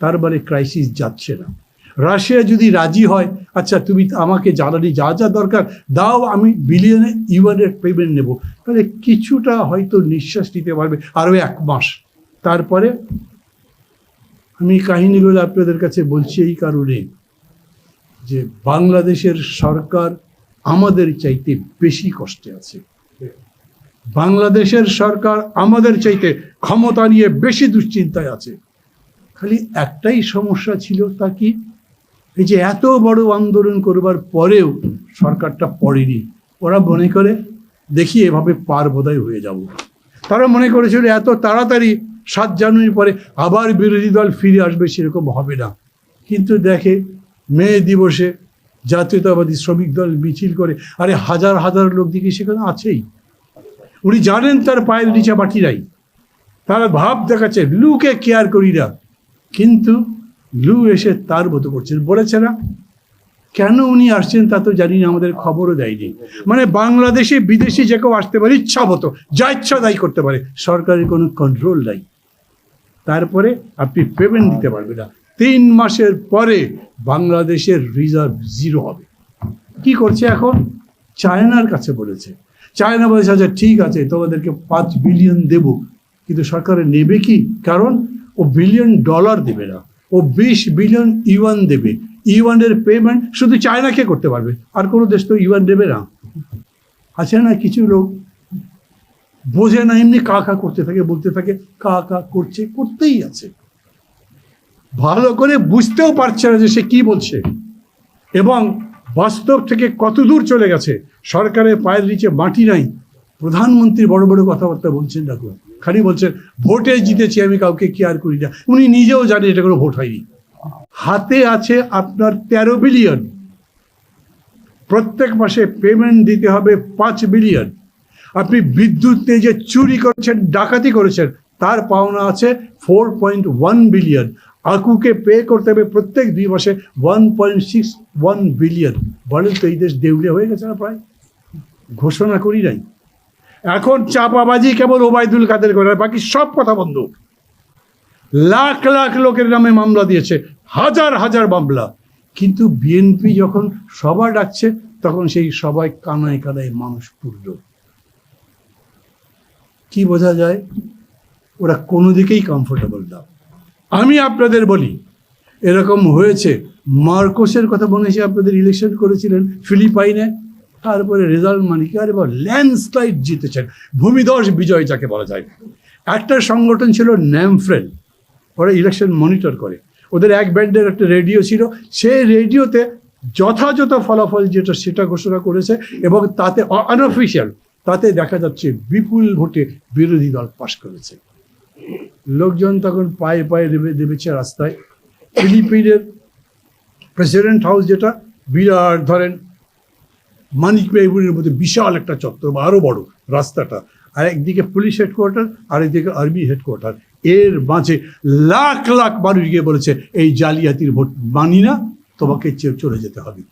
তার মানে ক্রাইসিস যাচ্ছে না। রাশিয়া যদি রাজি হয় আচ্ছা তুমি আমাকে জ্বালানি যা যা দরকার, দাও, আমি বিলিয়নে ইউএনের পেমেন্ট নেব। তাহলে কিছুটা হয়তো নিঃশ্বাস নিতে পারবে আরও এক মাস। তারপরে আমি কাহিনীগুলো আপনাদের কাছে বলছি এই কারণে যে বাংলাদেশের সরকার আমাদের চাইতে বেশি কষ্টে আছে। বাংলাদেশের সরকার আমাদের চাইতে ক্ষমতা নিয়ে বেশি দুশ্চিন্তায় আছে। খালি একটাই সমস্যা ছিল তা কি? এই যে এত বড় আন্দোলন করবার পরেও সরকারটা পড়েনি। ওরা মনে করে, দেখি এভাবে পার বোধহয় হয়ে যাব। তারা মনে করেছিল, এত তাড়াতাড়ি সাত জানুয়ারি পরে আবার বিরোধী দল ফিরে আসবে, সেরকম হবে না। কিন্তু দেখে, মে দিবসে জাতীয়তাবাদী শ্রমিক দল মিছিল করে, আরে হাজার হাজার লোক দেখি সেখানে আছেই। উনি জানেন তার পায়ের নিচে মাটি নাই। তারা ভাব দেখাচ্ছে, লুকে কেয়ার করি না। কিন্তু লু এসে তার মতো করছেন বলেছে না কেন উনি আসছেন তা তো জানি না, আমাদের খবরও দেয়নি। মানে বাংলাদেশে বিদেশি যে কেউ আসতে পারে, ইচ্ছা মতো, যা ইচ্ছা দায়ী করতে পারে। সরকারের কোনো কন্ট্রোল নাই। তারপরে আপনি পেমেন্ট দিতে পারবেন না। তিন মাসের পরে বাংলাদেশের রিজার্ভ জিরো হবে। কি করছে এখন? চায়নার কাছে বলেছে। চায়না বলেছে আচ্ছা ঠিক আছে, তোমাদেরকে পাঁচ বিলিয়ন দেব। কিন্তু সরকারে নেবে কি? কারণ ও বিলিয়ন ডলার দেবে না। ও বিশ বিলিয়ন ইউয়ান দেবে। ইউয়ানের পেমেন্ট শুধু চায়নাকে করতে পারবে। আর কোনো দেশ তো ইউয়ান দেবে না। আছে না কিছু লোক বোঝে না, এমনি কা কা করতে থাকে, বলতে থাকে, কা কা করছে, করতেই আছে। ভালো করে বুঝতেও পারছে না যে সে কি বলছে। এবং বাস্তব থেকে কত দূর চলে গেছে। সরকারের পায়ের নিচে মাটি নাই। প্রধানমন্ত্রী বড় বড় কথাবার্তা বলছেন না গো। খালি বলছেন ভোটে জিতেছি, আমি কাউকে কেয়ার করি না। উনি নিজেও জানেন এটা কোনো ভোট হয়নি। হাতে আছে আপনার তেরো বিলিয়ন। প্রত্যেক মাসে পেমেন্ট দিতে হবে পাঁচ বিলিয়ন। আপনি বিদ্যুৎ নিয়ে যে চুরি করেছেন, ডাকাতি করেছেন, তার পাওনা আছে ফোর পয়েন্ট ওয়ান বিলিয়ন আকুকে পে করতে হবে প্রত্যেক দুই মাসে one point six one billion বলেন তো, এই দেশ দেউলিয়া হয়ে গেছে না প্রায়? ঘোষণা করি নাই। এখন চাপাবাজি কেবল ওবায়দুল কাদের করে বাকি সব কথা বন্ধ। লাখ লাখ লোকের নামে মামলা দিয়েছে, হাজার হাজার মামলা। কিন্তু বিএনপি যখন সভা ডাকছে, তখন সেই সবাই কানায় কানায় মানুষ পুরল কি বোঝা যায়? ওরা কোনো দিকেই কমফোর্টেবল না। আমি আপনাদের বলি, এরকম হয়েছে। মার্কোসের কথা মনে হয়েছে, আপনাদের ইলেকশন করেছিলেন ফিলিপাইনে। তারপরে রেজাল্ট মানে কি এবার ল্যান্ডস্লাইড জিতেছেন। ভূমিধস বিজয় যাকে বলা যায়। একটা সংগঠন ছিল ন্যামফ্রেল, ওরা ইলেকশন মনিটর করে। ওদের এক ব্যান্ডের একটা রেডিও ছিল। সেই রেডিওতে যথাযথ ফলাফল যেটা সেটা ঘোষণা করেছে এবং তাতে আনঅফিসিয়াল তাতে দেখা যাচ্ছে বিপুল ভোটে বিরোধী দল পাশ করেছে। লোকজন তখন পায়ে পায়ে দেবে দেবেছে রাস্তায়। ফিলিপিনের প্রেসিডেন্ট হাউস যেটা, বিরাট ধরেন মানিক মেহবুবের মধ্যে বিশাল একটা চত্বর বা আরও বড় রাস্তাটা। আর একদিকে পুলিশ হেডকোয়ার্টার আর একদিকে আর্মি হেডকোয়ার্টার এর মাঝে লাখ লাখ মানুষ গিয়ে বলেছে, এই জালিয়াতির ভোট মানি না, তোমাকে চলে যেতে হবে।